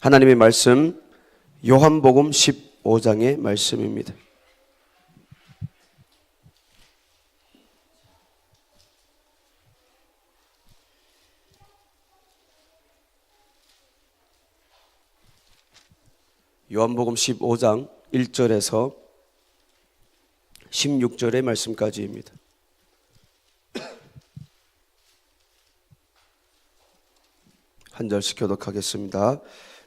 하나님의 말씀 요한복음 15장의 말씀입니다. 요한복음 15장 1절에서 16절의 말씀까지입니다. 한 절씩 교독하겠습니다.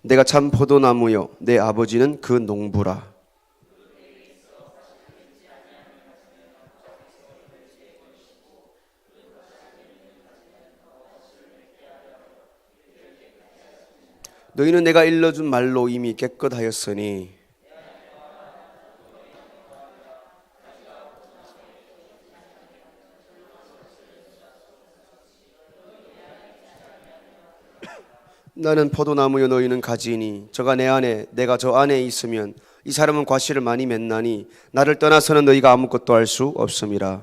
내가 참 포도나무요 내 아버지는 그 농부라. 너희는 내가 일러준 말로 이미 깨끗하였으니 나는 포도나무요 너희는 가지니 저가 내 안에 내가 저 안에 있으면 이 사람은 과실을 많이 맺나니 나를 떠나서는 너희가 아무것도 할 수 없음이라.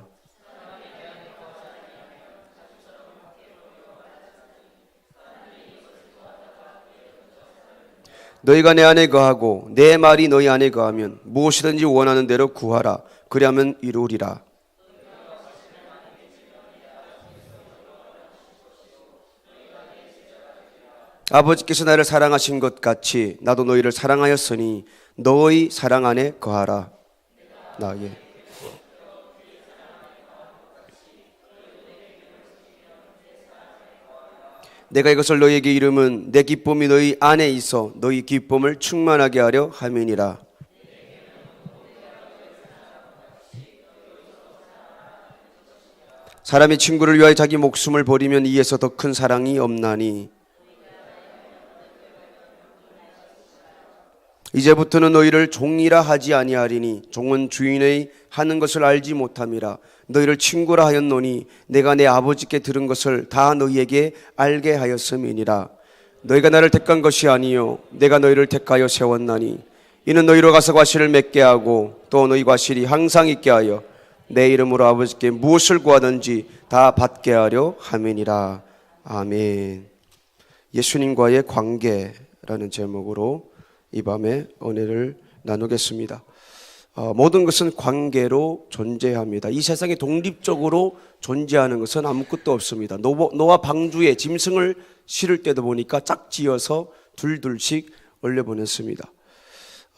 너희가 내 안에 거하고 내 말이 너희 안에 거하면 무엇이든지 원하는 대로 구하라. 그리하면 이루리라 아버지께서 나를 사랑하신 것 같이 나도 너희를 사랑하였으니 너희 사랑 안에 거하라. 나에게. 내가 이것을 너희에게 이름은 내 기쁨이 너희 안에 있어 너희 기쁨을 충만하게 하려 함이니라. 사람이 친구를 위하여 자기 목숨을 버리면 이에서 더 큰 사랑이 없나니 이제부터는 너희를 종이라 하지 아니하리니 종은 주인의 하는 것을 알지 못함이라. 너희를 친구라 하였노니 내가 내 아버지께 들은 것을 다 너희에게 알게 하였음이니라. 너희가 나를 택한 것이 아니요 내가 너희를 택하여 세웠나니. 이는 너희로 가서 과실을 맺게 하고 또 너희 과실이 항상 있게 하여 내 이름으로 아버지께 무엇을 구하든지 다 받게 하려 함이니라. 아멘. 예수님과의 관계라는 제목으로 이 밤에 은혜를 나누겠습니다. 어, 모든 것은 관계로 존재합니다. 이 세상에 독립적으로 존재하는 것은 아무것도 없습니다. 노, 노아 방주에 짐승을 실을 때도 보니까 짝지어서 둘둘씩 올려보냈습니다.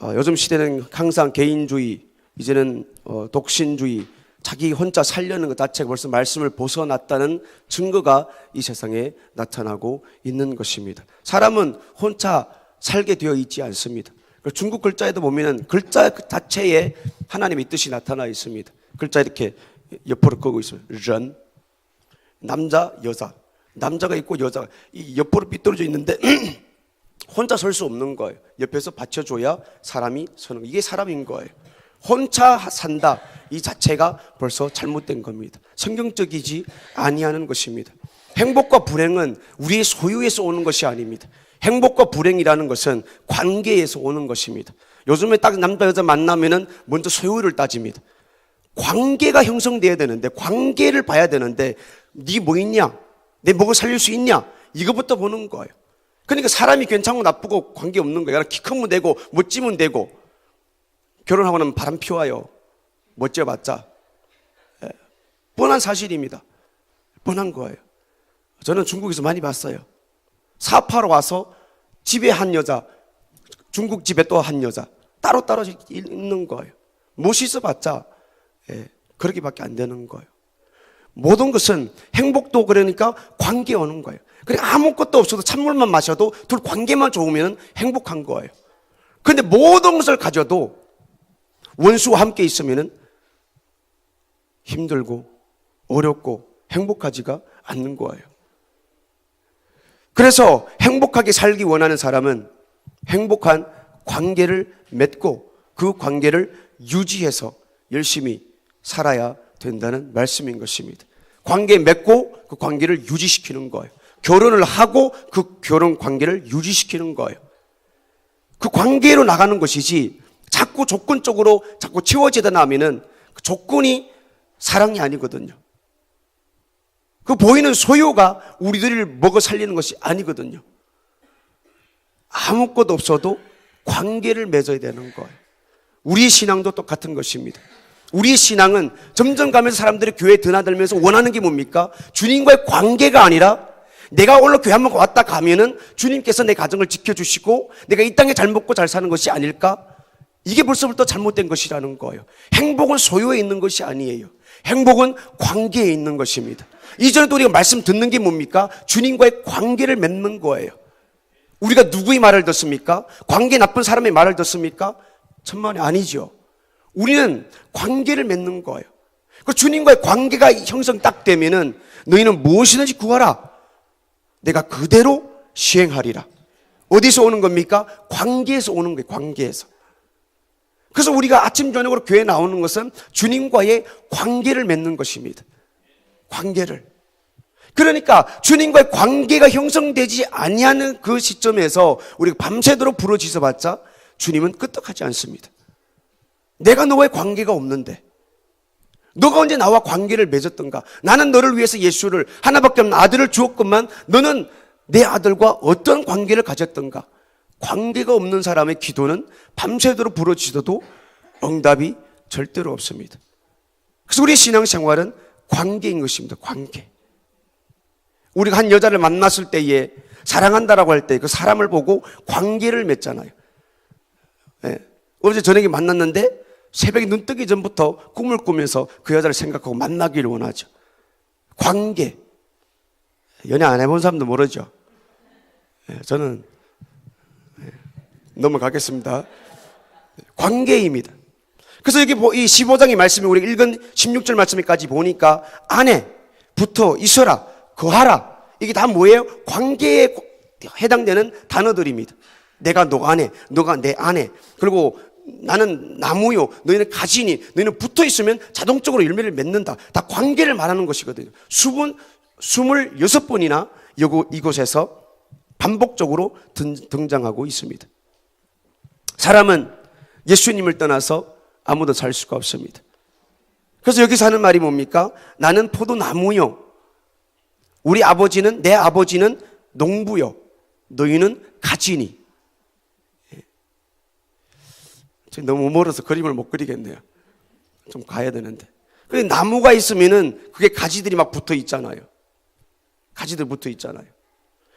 어, 요즘 시대는 항상 개인주의, 이제는 어, 독신주의, 자기 혼자 살려는 것 자체가 벌써 말씀을 벗어났다는 증거가 이 세상에 나타나고 있는 것입니다. 사람은 혼자 살게 되어 있지 않습니다. 중국 글자에도 보면은 글자 자체에 하나님의 뜻이 나타나 있습니다. 글자 이렇게 옆으로 끄고 있습니다. 전 남자 여자 남자가 있고 여자가 이 옆으로 삐뚤어져 있는데 혼자 설 수 없는 거예요. 옆에서 받쳐줘야 사람이 서는 거. 이게 사람인 거예요. 혼자 산다 이 자체가 벌써 잘못된 겁니다. 성경적이지 아니하는 것입니다. 행복과 불행은 우리의 소유에서 오는 것이 아닙니다. 행복과 불행이라는 것은 관계에서 오는 것입니다. 요즘에 딱 남자 여자 만나면은 먼저 소유를 따집니다. 관계가 형성돼야 되는데 관계를 봐야 되는데 네 뭐 있냐? 내 먹어 살릴 수 있냐? 이거부터 보는 거예요. 그러니까 사람이 괜찮고 나쁘고 관계 없는 거예요. 키 크면 되고 멋지면 되고 결혼하고 나면 바람 피워요. 멋져봤자 예. 뻔한 사실입니다. 뻔한 거예요. 저는 중국에서 많이 봤어요. 사파로 와서 집에 한 여자, 중국 집에 또 한 여자, 따로따로 있는 거예요. 못 있어봤자, 예, 그렇게밖에 안 되는 거예요. 모든 것은 행복도 그러니까 관계 오는 거예요. 그래 아무것도 없어도 찬물만 마셔도 둘 관계만 좋으면 행복한 거예요. 그런데 모든 것을 가져도 원수와 함께 있으면 힘들고 어렵고 행복하지가 않는 거예요. 그래서 행복하게 살기 원하는 사람은 행복한 관계를 맺고 그 관계를 유지해서 열심히 살아야 된다는 말씀인 것입니다. 관계 맺고 그 관계를 유지시키는 거예요. 결혼을 하고 그 결혼 관계를 유지시키는 거예요. 그 관계로 나가는 것이지 자꾸 조건적으로 자꾸 채워지다 나면은 그 조건이 사랑이 아니거든요. 그 보이는 소유가 우리들을 먹어 살리는 것이 아니거든요. 아무것도 없어도 관계를 맺어야 되는 거예요. 우리 신앙도 똑같은 것입니다. 우리 신앙은 점점 가면서 사람들이 교회에 드나들면서 원하는 게 뭡니까? 주님과의 관계가 아니라 내가 오늘 교회 한번 왔다 가면은 주님께서 내 가정을 지켜주시고 내가 이 땅에 잘 먹고 잘 사는 것이 아닐까? 이게 벌써부터 잘못된 것이라는 거예요. 행복은 소유에 있는 것이 아니에요. 행복은 관계에 있는 것입니다. 이전에도 우리가 말씀 듣는 게 뭡니까? 주님과의 관계를 맺는 거예요. 우리가 누구의 말을 듣습니까? 관계 나쁜 사람의 말을 듣습니까? 천만에 아니죠. 우리는 관계를 맺는 거예요. 그 주님과의 관계가 형성 딱 되면은 너희는 무엇이든지 구하라. 내가 그대로 시행하리라. 어디서 오는 겁니까? 관계에서 오는 거예요. 관계에서. 그래서 우리가 아침 저녁으로 교회 나오는 것은 주님과의 관계를 맺는 것입니다. 관계를. 그러니까 주님과의 관계가 형성되지 아니하는 그 시점에서 우리가 밤새도록 부러지서 봤자 주님은 끄떡하지 않습니다. 내가 너와의 관계가 없는데 너가 언제 나와 관계를 맺었던가? 나는 너를 위해서 예수를 하나밖에 없는 아들을 주었건만 너는 내 아들과 어떤 관계를 가졌던가? 관계가 없는 사람의 기도는 밤새도록 부러지셔도 응답이 절대로 없습니다. 그래서 우리 신앙생활은 관계인 것입니다. 관계. 우리가 한 여자를 만났을 때에 사랑한다라고 할 때 그 사람을 보고 관계를 맺잖아요. 예. 어제 저녁에 만났는데 새벽에 눈 뜨기 전부터 꿈을 꾸면서 그 여자를 생각하고 만나기를 원하죠. 관계. 연애 안 해본 사람도 모르죠. 예, 저는 예, 넘어가겠습니다. 관계입니다. 그래서 여기 뭐이 15장의 말씀이 우리 읽은 16절 말씀까지 보니까 안에 붙어 있어라, 거하라. 이게 다 뭐예요? 관계에 해당되는 단어들입니다. 내가 너 안에, 너가 내 안에. 그리고 나는 나무요, 너희는 가지니, 너희는 붙어 있으면 자동적으로 열매를 맺는다. 다 관계를 말하는 것이거든요. 수분, 26번이나 이곳에서 반복적으로 등장하고 있습니다. 사람은 예수님을 떠나서 아무도 살 수가 없습니다. 그래서 여기서 하는 말이 뭡니까? 나는 포도나무요. 우리 아버지는, 내 아버지는 농부요. 너희는 가지니. 너무 멀어서 그림을 못 그리겠네요. 좀 가야 되는데. 그 나무가 있으면은 그게 가지들이 막 붙어 있잖아요. 가지들 붙어 있잖아요.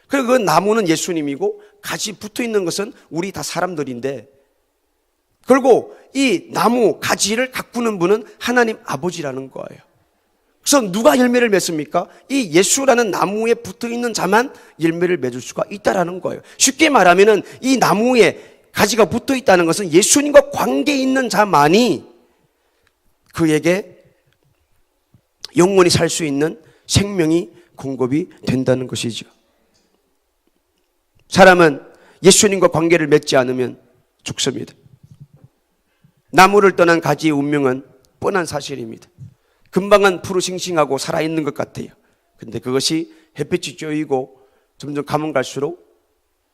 그리고 그 나무는 예수님이고 가지 붙어 있는 것은 우리 다 사람들인데 그리고 이 나무 가지를 가꾸는 분은 하나님 아버지라는 거예요. 그래서 누가 열매를 맺습니까? 이 예수라는 나무에 붙어 있는 자만 열매를 맺을 수가 있다라는 거예요. 쉽게 말하면은 이 나무에 가지가 붙어 있다는 것은 예수님과 관계 있는 자만이 그에게 영원히 살 수 있는 생명이 공급이 된다는 것이죠. 사람은 예수님과 관계를 맺지 않으면 죽습니다. 나무를 떠난 가지의 운명은 뻔한 사실입니다. 금방은 푸르싱싱하고 살아있는 것 같아요. 근데 그것이 햇빛이 쬐이고 점점 가면 갈수록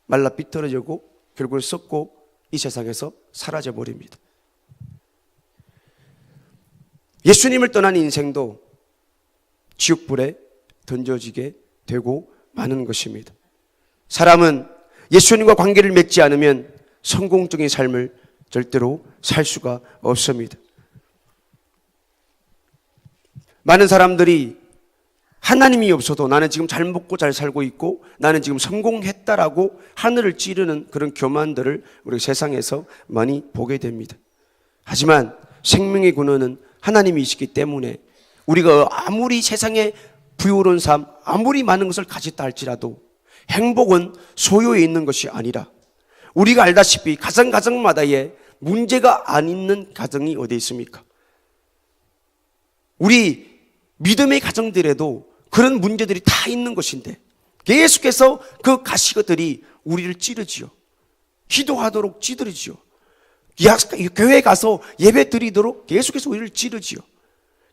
말라 삐뚤어지고 결국 썩고 이 세상에서 사라져 버립니다. 예수님을 떠난 인생도 지옥불에 던져지게 되고 마는 것입니다. 사람은 예수님과 관계를 맺지 않으면 성공적인 삶을 절대로 살 수가 없습니다. 많은 사람들이 하나님이 없어도 나는 지금 잘 먹고 잘 살고 있고 나는 지금 성공했다라고 하늘을 찌르는 그런 교만들을 우리 세상에서 많이 보게 됩니다. 하지만 생명의 근원은 하나님이시기 때문에 우리가 아무리 세상에 부유로운 삶, 아무리 많은 것을 가졌다 할지라도 행복은 소유에 있는 것이 아니라 우리가 알다시피 가정 가정마다의 문제가 안 있는 가정이 어디 있습니까? 우리 믿음의 가정들에도 그런 문제들이 다 있는 것인데 계속해서 그 가시거들이 우리를 찌르지요. 기도하도록 찌르지요. 교회 가서 예배 드리도록 계속해서 우리를 찌르지요.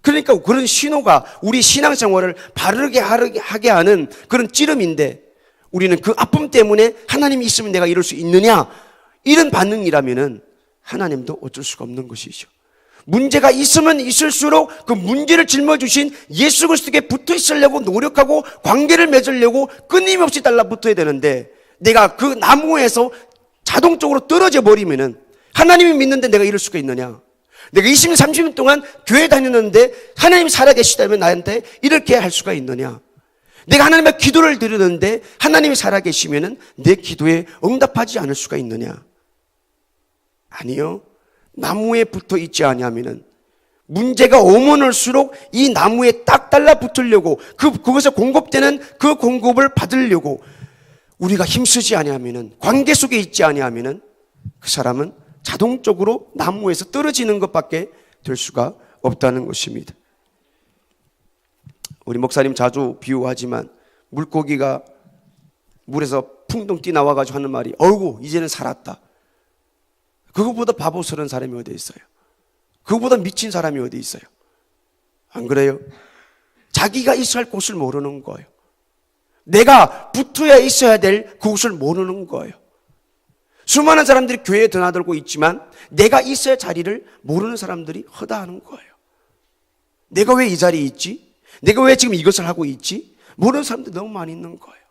그러니까 그런 신호가 우리 신앙생활을 바르게 하게 하는 그런 찌름인데 우리는 그 아픔 때문에 하나님이 있으면 내가 이럴 수 있느냐 이런 반응이라면은 하나님도 어쩔 수가 없는 것이죠. 문제가 있으면 있을수록 그 문제를 짊어주신 예수 그리스도께 붙어 있으려고 노력하고 관계를 맺으려고 끊임없이 달라붙어야 되는데 내가 그 나무에서 자동적으로 떨어져 버리면은 하나님이 믿는데 내가 이럴 수가 있느냐? 내가 20년, 30년 동안 교회 다녔는데 하나님이 살아계시다면 나한테 이렇게 할 수가 있느냐? 내가 하나님의 기도를 드리는데 하나님이 살아계시면은 내 기도에 응답하지 않을 수가 있느냐? 아니요. 나무에 붙어 있지 아니하면은 문제가 오면 올수록 이 나무에 딱 달라 붙으려고 그 그것에 공급되는 그 공급을 받으려고 우리가 힘쓰지 아니하면은 관계 속에 있지 아니하면은 그 사람은 자동적으로 나무에서 떨어지는 것밖에 될 수가 없다는 것입니다. 우리 목사님 자주 비유하지만 물고기가 물에서 풍덩 뛰 나와가지고 하는 말이 어이구 이제는 살았다. 그것보다 바보스러운 사람이 어디 있어요? 그것보다 미친 사람이 어디 있어요? 안 그래요? 자기가 있어야 할 곳을 모르는 거예요. 내가 붙어야 있어야 될 그곳을 모르는 거예요. 수많은 사람들이 교회에 드나들고 있지만 내가 있어야 할 자리를 모르는 사람들이 허다하는 거예요. 내가 왜 이 자리에 있지? 내가 왜 지금 이것을 하고 있지? 모르는 사람들이 너무 많이 있는 거예요.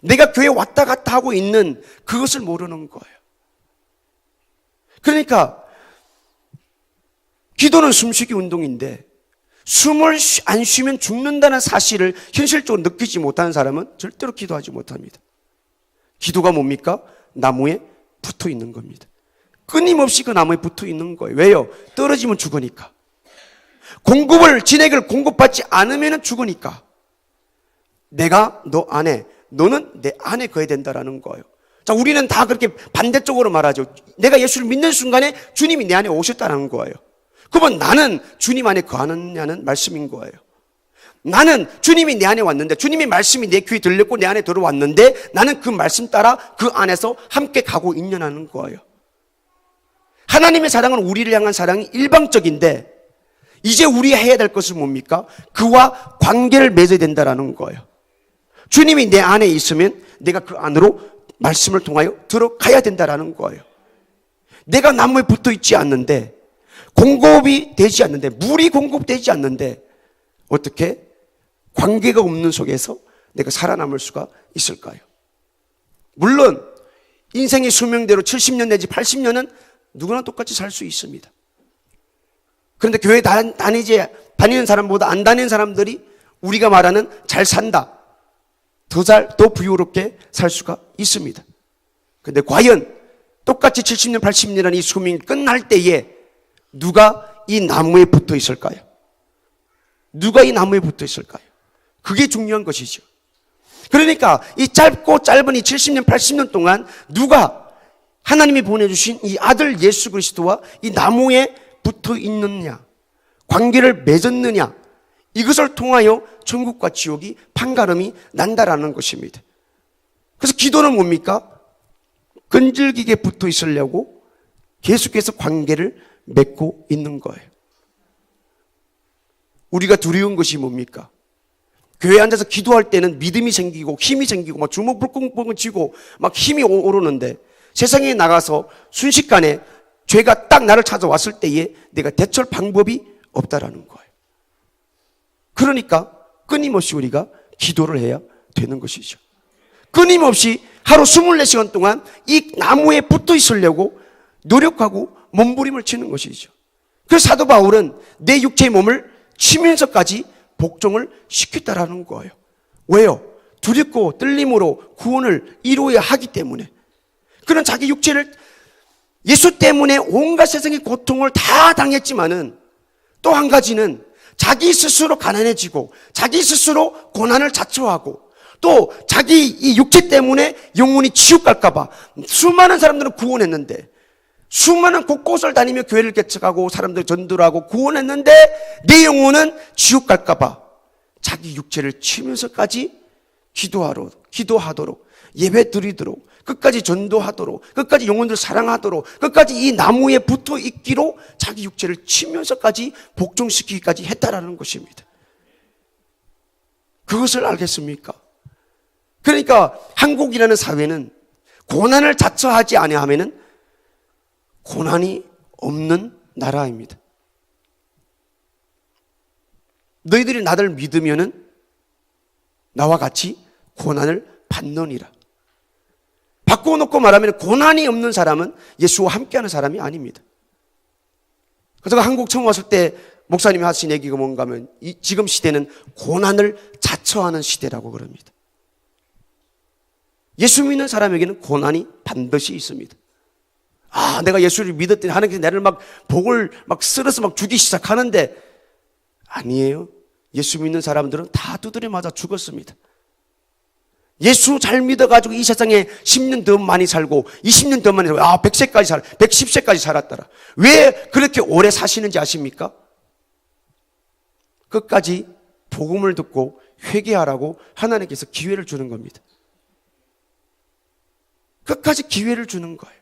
내가 교회 왔다 갔다 하고 있는 그것을 모르는 거예요. 그러니까 기도는 숨쉬기 운동인데 숨을 안 쉬면 죽는다는 사실을 현실적으로 느끼지 못하는 사람은 절대로 기도하지 못합니다. 기도가 뭡니까? 나무에 붙어 있는 겁니다. 끊임없이 그 나무에 붙어 있는 거예요. 왜요? 떨어지면 죽으니까. 공급을, 진액을 공급받지 않으면 죽으니까. 내가 너 안에, 너는 내 안에 거해야 된다라는 거예요. 자, 우리는 다 그렇게 반대쪽으로 말하죠. 내가 예수를 믿는 순간에 주님이 내 안에 오셨다는 거예요. 그러면 나는 주님 안에 거하느냐는 말씀인 거예요. 나는 주님이 내 안에 왔는데 주님의 말씀이 내 귀에 들렸고 내 안에 들어왔는데 나는 그 말씀 따라 그 안에서 함께 가고 있냐는 거예요. 하나님의 사랑은 우리를 향한 사랑이 일방적인데 이제 우리 해야 될 것은 뭡니까? 그와 관계를 맺어야 된다라는 거예요. 주님이 내 안에 있으면 내가 그 안으로 말씀을 통하여 들어가야 된다라는 거예요. 내가 나무에 붙어 있지 않는데 공급이 되지 않는데 물이 공급되지 않는데 어떻게 관계가 없는 속에서 내가 살아남을 수가 있을까요? 물론 인생의 수명대로 70년 내지 80년은 누구나 똑같이 살 수 있습니다. 그런데 교회 다니지 다니는 사람보다 안 다니는 사람들이 우리가 말하는 잘 산다. 더 잘, 더 부유롭게 살 수가 있습니다. 근데 과연 똑같이 70년, 80년이라는 이 수명이 끝날 때에 누가 이 나무에 붙어 있을까요? 누가 이 나무에 붙어 있을까요? 그게 중요한 것이죠. 그러니까 이 짧고 짧은 이 70년, 80년 동안 누가 하나님이 보내주신 이 아들 예수 그리스도와 이 나무에 붙어 있느냐, 관계를 맺었느냐, 이것을 통하여 천국과 지옥이 판가름이 난다라는 것입니다. 그래서 기도는 뭡니까? 끈질기게 붙어 있으려고 계속해서 관계를 맺고 있는 거예요. 우리가 두려운 것이 뭡니까? 교회에 앉아서 기도할 때는 믿음이 생기고 힘이 생기고 막 주먹 불끈불끈 쥐고 막 힘이 오르는데 세상에 나가서 순식간에 죄가 딱 나를 찾아왔을 때에 내가 대처 방법이 없다라는 거예요. 그러니까 끊임없이 우리가 기도를 해야 되는 것이죠. 끊임없이 하루 24시간 동안 이 나무에 붙어 있으려고 노력하고 몸부림을 치는 것이죠. 그래서 사도 바울은 내 육체의 몸을 치면서까지 복종을 시켰다라는 거예요. 왜요? 두렵고 떨림으로 구원을 이루어야 하기 때문에. 그런 자기 육체를 예수 때문에 온갖 세상의 고통을 다 당했지만은 또 한 가지는 자기 스스로 가난해지고 자기 스스로 고난을 자초하고 또 자기 이 육체 때문에 영혼이 지옥 갈까봐 수많은 사람들을 구원했는데 수많은 곳곳을 다니며 교회를 개척하고 사람들 전도를 하고 구원했는데 내 영혼은 지옥 갈까봐 자기 육체를 치면서까지 기도하러, 기도하도록 예배 드리도록 끝까지 전도하도록 끝까지 영혼들 사랑하도록 끝까지 이 나무에 붙어 있기로 자기 육체를 치면서까지 복종시키기까지 했다라는 것입니다. 그것을 알겠습니까? 그러니까 한국이라는 사회는 고난을 자처하지 아니하면은 고난이 없는 나라입니다. 너희들이 나를 믿으면은 나와 같이 고난을 받느니라. 바꿔놓고 말하면 고난이 없는 사람은 예수와 함께하는 사람이 아닙니다. 그래서 한국 처음 왔을 때 목사님이 하신 얘기가 뭔가 하면 이 지금 시대는 고난을 자처하는 시대라고 그럽니다. 예수 믿는 사람에게는 고난이 반드시 있습니다. 아, 내가 예수를 믿었더니 하나님께서 나를 막 복을 막 쓸어서 막 주기 시작하는데 아니에요. 예수 믿는 사람들은 다 두드려 맞아 죽었습니다. 예수 잘 믿어가지고 이 세상에 10년 더 많이 살고 20년 더 많이 살고 아 100세까지 살 110세까지 살았더라. 왜 그렇게 오래 사시는지 아십니까? 끝까지 복음을 듣고 회개하라고 하나님께서 기회를 주는 겁니다. 끝까지 기회를 주는 거예요.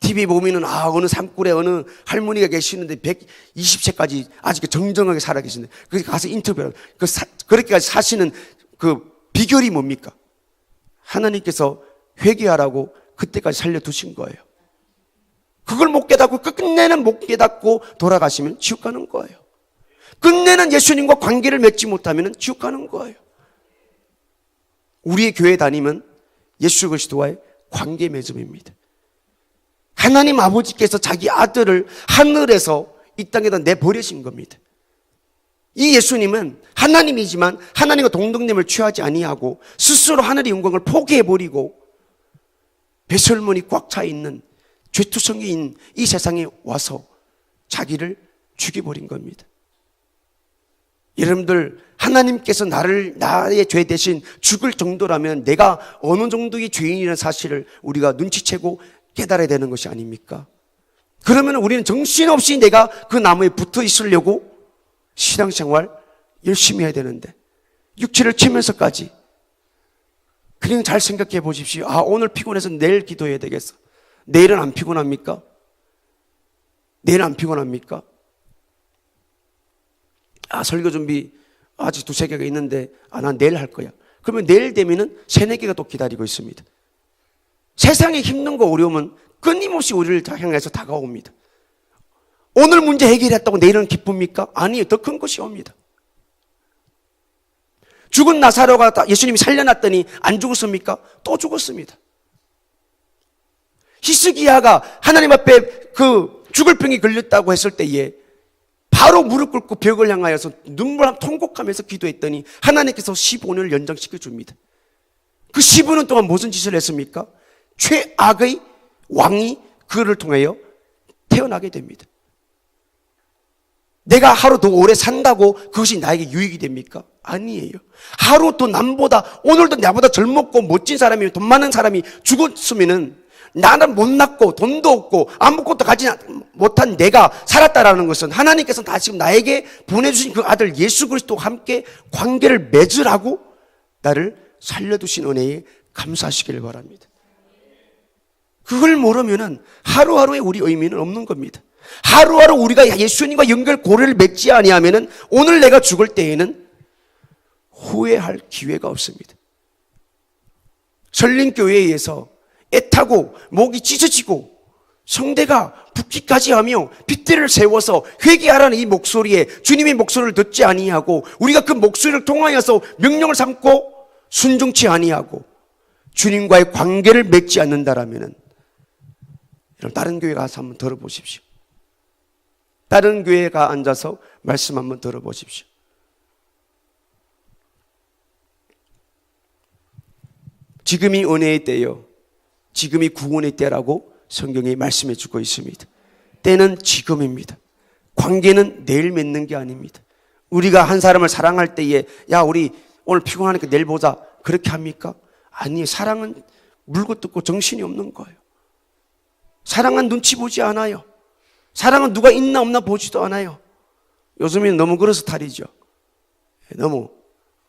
TV 보면은 아 어느 산골에 어느 할머니가 계시는데 120세까지 아직 정정하게 살아 계시는데 거기 가서 인터뷰를 그 사, 그렇게까지 사시는 그 비결이 뭡니까? 하나님께서 회개하라고 그때까지 살려 두신 거예요. 그걸 못 깨닫고 끝내는 못 깨닫고 돌아가시면 지옥 가는 거예요. 끝내는 예수님과 관계를 맺지 못하면 지옥 가는 거예요. 우리의 교회 다니면 예수 그리스도와의 관계 맺음입니다. 하나님 아버지께서 자기 아들을 하늘에서 이 땅에다 내버리신 겁니다. 이 예수님은 하나님이지만 하나님과 동등됨을 취하지 아니하고 스스로 하늘의 영광을 포기해 버리고 배설문이 꽉 차 있는 죄투성이인 이 세상에 와서 자기를 죽여버린 겁니다. 여러분들 하나님께서 나를 나의 죄 대신 죽을 정도라면 내가 어느 정도의 죄인이라는 사실을 우리가 눈치채고 깨달아야 되는 것이 아닙니까? 그러면 우리는 정신없이 내가 그 나무에 붙어 있으려고 신앙생활 열심히 해야 되는데 육체를 치면서까지 그냥 잘 생각해 보십시오. 아 오늘 피곤해서 내일 기도해야 되겠어. 내일은 안 피곤합니까? 내일 안 피곤합니까? 아 설교 준비 아직 두세 개가 있는데 아난 내일 할 거야. 그러면 내일 되면은 세네 개가 또 기다리고 있습니다. 세상에 힘든 거 어려우면 끊임없이 우리를 향해서 다가옵니다. 오늘 문제 해결했다고 내일은 기쁩니까? 아니요. 더 큰 것이 옵니다. 죽은 나사로가 예수님이 살려놨더니 안 죽었습니까? 또 죽었습니다. 히스기야가 하나님 앞에 그 죽을 병이 걸렸다고 했을 때에 바로 무릎 꿇고 벽을 향하여서 눈물 통곡하면서 기도했더니 하나님께서 15년을 연장시켜 줍니다. 그 15년 동안 무슨 짓을 했습니까? 최악의 왕이 그를 통하여 태어나게 됩니다. 내가 하루 더 오래 산다고 그것이 나에게 유익이 됩니까? 아니에요. 하루 더 남보다 오늘도 나보다 젊었고 멋진 사람이 돈 많은 사람이 죽었으면은 나는 못났고 돈도 없고 아무것도 가지 못한 내가 살았다라는 것은 하나님께서 다 지금 나에게 보내주신 그 아들 예수 그리스도와 함께 관계를 맺으라고 나를 살려두신 은혜에 감사하시기를 바랍니다. 그걸 모르면은 하루하루의 우리 의미는 없는 겁니다. 하루하루 우리가 예수님과 연결 고리를 맺지 아니하면은 오늘 내가 죽을 때에는 후회할 기회가 없습니다. 설린교회에서 애타고 목이 찢어지고 성대가 붓기까지 하며 핏대를 세워서 회개하라는 이 목소리에 주님의 목소리를 듣지 아니하고 우리가 그 목소리를 통하여서 명령을 삼고 순종치 아니하고 주님과의 관계를 맺지 않는다라면은 여러분 다른 교회 가서 한번 들어보십시오. 다른 교회가 앉아서 말씀 한번 들어보십시오. 지금이 은혜의 때요. 지금이 구원의 때라고 성경이 말씀해 주고 있습니다. 때는 지금입니다. 관계는 내일 맺는 게 아닙니다. 우리가 한 사람을 사랑할 때에 야 우리 오늘 피곤하니까 내일 보자 그렇게 합니까? 아니 사랑은 물고 뜯고 정신이 없는 거예요. 사랑은 눈치 보지 않아요. 사랑은 누가 있나 없나 보지도 않아요. 요즘에는 너무 그래서 탈이죠. 너무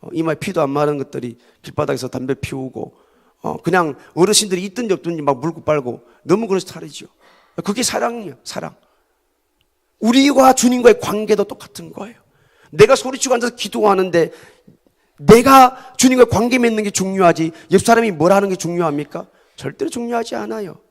어, 이마에 피도 안 마른 것들이 길바닥에서 담배 피우고 어, 그냥 어르신들이 있든지 없든지 막 물고 빨고 너무 그래서 탈이죠. 그게 사랑이에요. 사랑. 우리와 주님과의 관계도 똑같은 거예요. 내가 소리치고 앉아서 기도하는데 내가 주님과 관계 맺는 게 중요하지 옆 사람이 뭘 하는 게 중요합니까? 절대로 중요하지 않아요.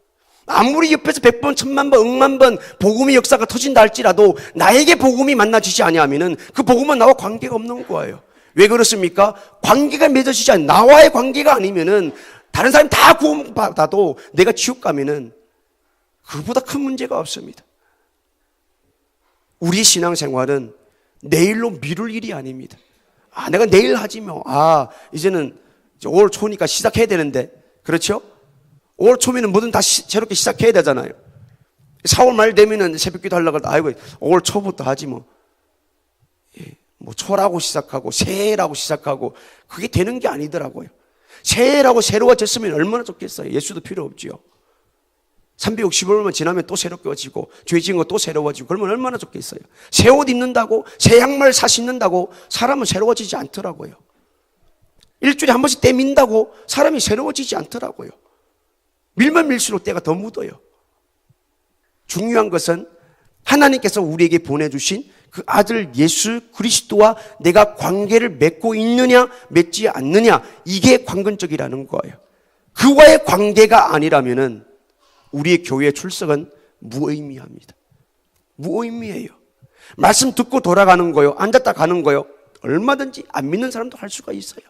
아무리 옆에서 백 번, 천만 번, 억만 번 복음의 역사가 터진다 할지라도 나에게 복음이 만나지지 아니하면은 그 복음은 나와 관계가 없는 거예요. 왜 그렇습니까? 관계가 맺어지지 않 나와의 관계가 아니면은 다른 사람이 다 구원받아도 내가 지옥 가면은 그보다 큰 문제가 없습니다. 우리 신앙생활은 내일로 미룰 일이 아닙니다. 아, 내가 내일 하지 뭐. 아, 이제는 이제 5월 초니까 시작해야 되는데. 그렇죠? 5월 초면은 뭐든 다 시, 새롭게 시작해야 되잖아요. 4월 말 되면은 새벽 기도 하려고 하다, 아이고, 5월 초부터 하지 뭐. 예, 뭐, 초라고 시작하고, 새해라고 시작하고, 그게 되는 게 아니더라고요. 새해라고 새로워졌으면 얼마나 좋겠어요. 예수도 필요 없지요. 365일만 지나면 또 새롭게지고 죄 지은 거 또 새로워지고 그러면 얼마나 좋겠어요. 새 옷 입는다고 새 양말 사 신는다고 사람은 새로워지지 않더라고요. 일주일에 한 번씩 때 민다고 사람이 새로워지지 않더라고요. 밀면 밀수록 때가 더 묻어요. 중요한 것은 하나님께서 우리에게 보내주신 그 아들 예수 그리스도와 내가 관계를 맺고 있느냐 맺지 않느냐 이게 관건적이라는 거예요. 그와의 관계가 아니라면은 우리의 교회 출석은 무의미합니다. 무의미해요. 말씀 듣고 돌아가는 거요. 앉았다 가는 거요. 얼마든지 안 믿는 사람도 할 수가 있어요.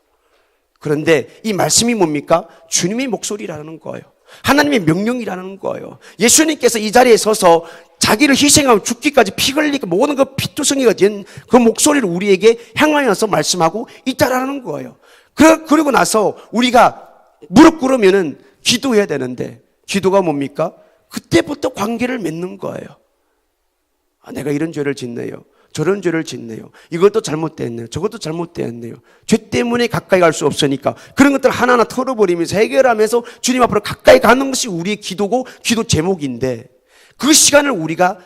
그런데 이 말씀이 뭡니까? 주님의 목소리라는 거예요. 하나님의 명령이라는 거예요. 예수님께서 이 자리에 서서 자기를 희생하고 죽기까지 피 흘리고 모든 그 피투성이가 된 그 목소리를 우리에게 향하여서 말씀하고 있다라는 거예요. 그리고 나서 우리가 무릎 꿇으면은 기도해야 되는데 기도가 뭡니까? 그때부터 관계를 맺는 거예요. 아, 내가 이런 죄를 짓네요. 저런 죄를 짓네요. 이것도 잘못됐네요. 저것도 잘못됐네요. 죄 때문에 가까이 갈 수 없으니까 그런 것들 하나하나 털어버리면서 해결하면서 주님 앞으로 가까이 가는 것이 우리의 기도고 기도 제목인데 그 시간을 우리가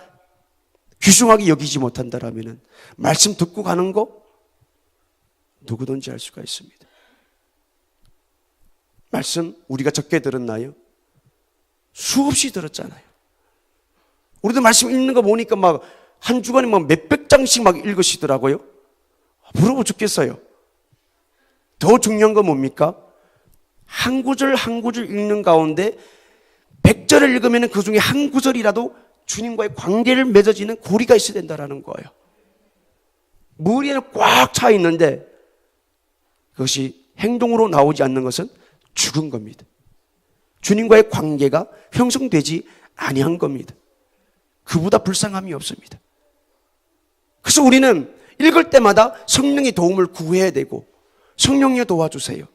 귀중하게 여기지 못한다라면 말씀 듣고 가는 거 누구든지 할 수가 있습니다. 말씀 우리가 적게 들었나요? 수없이 들었잖아요. 우리도 말씀 읽는 거 보니까 막 한 주간에 막 몇백 장씩 막 읽으시더라고요. 부러워 죽겠어요. 더 중요한 건 뭡니까? 한 구절 한 구절 읽는 가운데 백절을 읽으면 그 중에 한 구절이라도 주님과의 관계를 맺어지는 고리가 있어야 된다는 거예요. 머리에는 꽉 차 있는데 그것이 행동으로 나오지 않는 것은 죽은 겁니다. 주님과의 관계가 형성되지 아니한 겁니다. 그보다 불쌍함이 없습니다. 그래서 우리는 읽을 때마다 성령의 도움을 구해야 되고 성령님 도와주세요.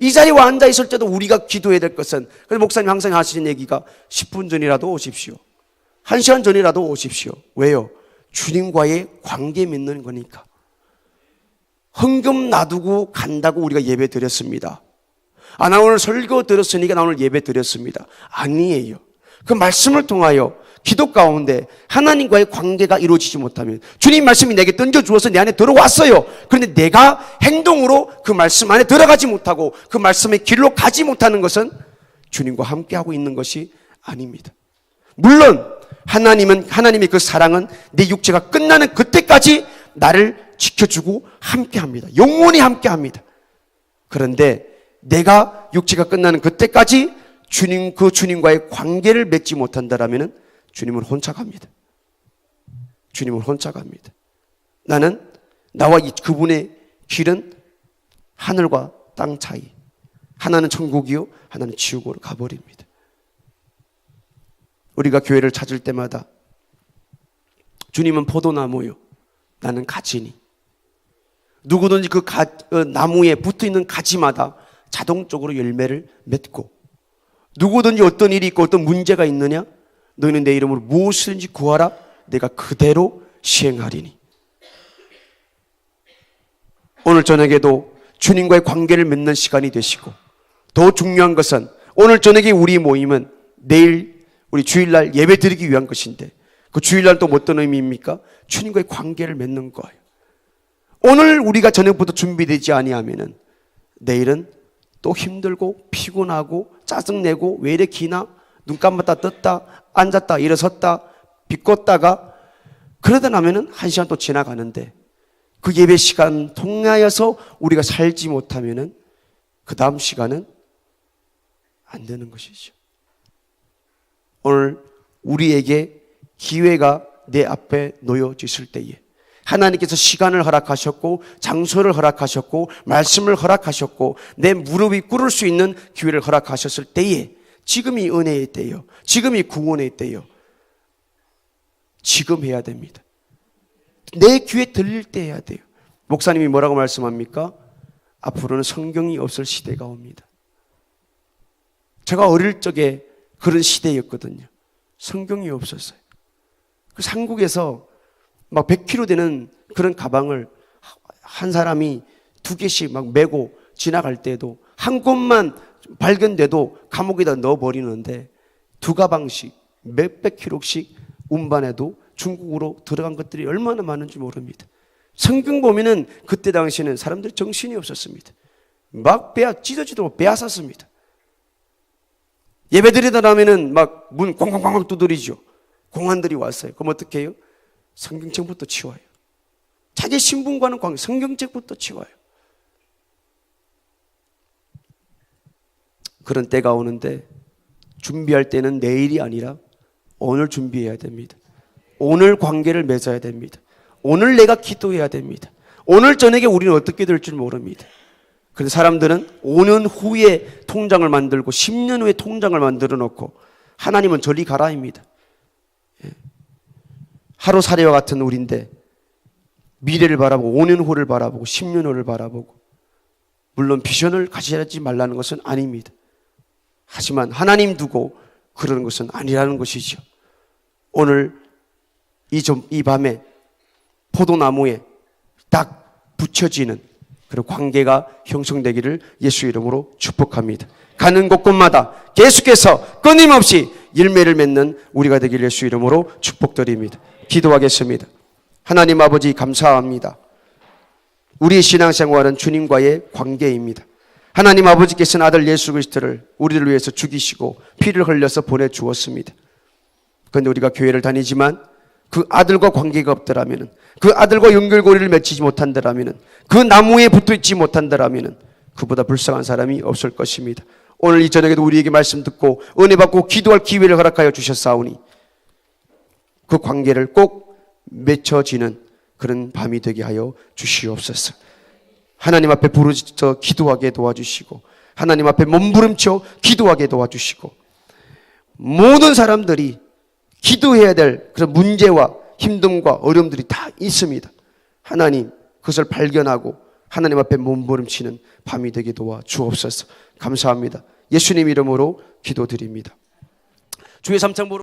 이 자리에 앉아 있을 때도 우리가 기도해야 될 것은 그래서 목사님 항상 하시는 얘기가 10분 전이라도 오십시오. 1시간 전이라도 오십시오. 왜요? 주님과의 관계 맺는 거니까. 헌금 놔두고 간다고 우리가 예배 드렸습니다. 아, 나 오늘 설교 들었으니까 나 오늘 예배 드렸습니다. 아니에요. 그 말씀을 통하여 기도 가운데 하나님과의 관계가 이루어지지 못하면 주님 말씀이 내게 던져 주어서 내 안에 들어왔어요. 그런데 내가 행동으로 그 말씀 안에 들어가지 못하고 그 말씀의 길로 가지 못하는 것은 주님과 함께하고 있는 것이 아닙니다. 물론 하나님은 하나님의 그 사랑은 내 육체가 끝나는 그때까지 나를 지켜주고 함께합니다. 영원히 함께합니다. 그런데 내가 육체가 끝나는 그때까지 주님 그 주님과의 관계를 맺지 못한다라면 주님은 혼자 갑니다. 주님은 혼자 갑니다. 나는 나와 이 그분의 길은 하늘과 땅 차이. 하나는 천국이요, 하나는 지옥으로 가버립니다. 우리가 교회를 찾을 때마다 주님은 포도나무요, 나는 가지니. 누구든지 그 가, 어, 나무에 붙어 있는 가지마다 자동적으로 열매를 맺고 누구든지 어떤 일이 있고 어떤 문제가 있느냐 너희는 내 이름으로 무엇이든지 구하라 내가 그대로 시행하리니 오늘 저녁에도 주님과의 관계를 맺는 시간이 되시고 더 중요한 것은 오늘 저녁에 우리 모임은 내일 우리 주일날 예배 드리기 위한 것인데 그 주일날 또 어떤 의미입니까? 주님과의 관계를 맺는 거예요. 오늘 우리가 저녁부터 준비되지 아니하면은 내일은 또 힘들고 피곤하고 짜증내고 왜 이래 기나 눈 감았다 떴다 앉았다 일어섰다 비꼬다가 그러다 나면은 한 시간 또 지나가는데 그 예배 시간 통하여서 우리가 살지 못하면은 그 다음 시간은 안 되는 것이죠. 오늘 우리에게 기회가 내 앞에 놓여졌을 때에 하나님께서 시간을 허락하셨고 장소를 허락하셨고 말씀을 허락하셨고 내 무릎이 꿇을 수 있는 기회를 허락하셨을 때에 지금이 은혜의 때요. 지금이 구원의 때요. 지금 해야 됩니다. 내 귀에 들릴 때 해야 돼요. 목사님이 뭐라고 말씀합니까? 앞으로는 성경이 없을 시대가 옵니다. 제가 어릴 적에 그런 시대였거든요. 성경이 없었어요. 그 삼국에서 막 100kg 되는 그런 가방을 한 사람이 두 개씩 막 메고 지나갈 때도 한 곳만 발견돼도 감옥에다 넣어버리는데 두 가방씩 몇백 킬로씩 운반해도 중국으로 들어간 것들이 얼마나 많은지 모릅니다. 성경 보면은 그때 당시에는 사람들이 정신이 없었습니다. 막 빼앗, 찢어지도록 빼앗았습니다. 예배 드리다 나면은 막 문 꽝꽝꽝 두드리죠. 공안들이 왔어요. 그럼 어떻게 해요? 성경책부터 치워요. 자기 신분과는 관계, 성경책부터 치워요. 그런 때가 오는데 준비할 때는 내일이 아니라 오늘 준비해야 됩니다. 오늘 관계를 맺어야 됩니다. 오늘 내가 기도해야 됩니다. 오늘 저녁에 우리는 어떻게 될 줄 모릅니다. 그래서 사람들은 5년 후에 통장을 만들고 10년 후에 통장을 만들어 놓고 하나님은 저리 가라입니다. 예. 하루 사례와 같은 우리인데 미래를 바라보고 5년 후를 바라보고 10년 후를 바라보고 물론 비전을 가지지 말라는 것은 아닙니다. 하지만 하나님 두고 그러는 것은 아니라는 것이죠. 오늘 이, 좀, 이 밤에 포도나무에 딱 붙여지는 그런 관계가 형성되기를 예수 이름으로 축복합니다. 가는 곳곳마다 계속해서 끊임없이 열매를 맺는 우리가 되길 예수 이름으로 축복드립니다. 기도하겠습니다. 하나님 아버지 감사합니다. 우리의 신앙생활은 주님과의 관계입니다. 하나님 아버지께서는 아들 예수 그리스도를 우리를 위해서 죽이시고 피를 흘려서 보내 주었습니다. 그런데 우리가 교회를 다니지만 그 아들과 관계가 없더라면 그 아들과 연결고리를 맺히지 못한다면 그 나무에 붙어 있지 못한다면 그보다 불쌍한 사람이 없을 것입니다. 오늘 이 저녁에도 우리에게 말씀 듣고 은혜 받고 기도할 기회를 허락하여 주셨사오니 그 관계를 꼭 맺혀지는 그런 밤이 되게 하여 주시옵소서. 하나님 앞에 부르짖어 기도하게 도와주시고 하나님 앞에 몸부림쳐 기도하게 도와주시고 모든 사람들이 기도해야 될 그런 문제와 힘듦과 어려움들이 다 있습니다. 하나님 그것을 발견하고 하나님 앞에 몸부림치는 밤이 되게 도와 주옵소서. 감사합니다. 예수님 이름으로 기도드립니다. 주의 삼창 보러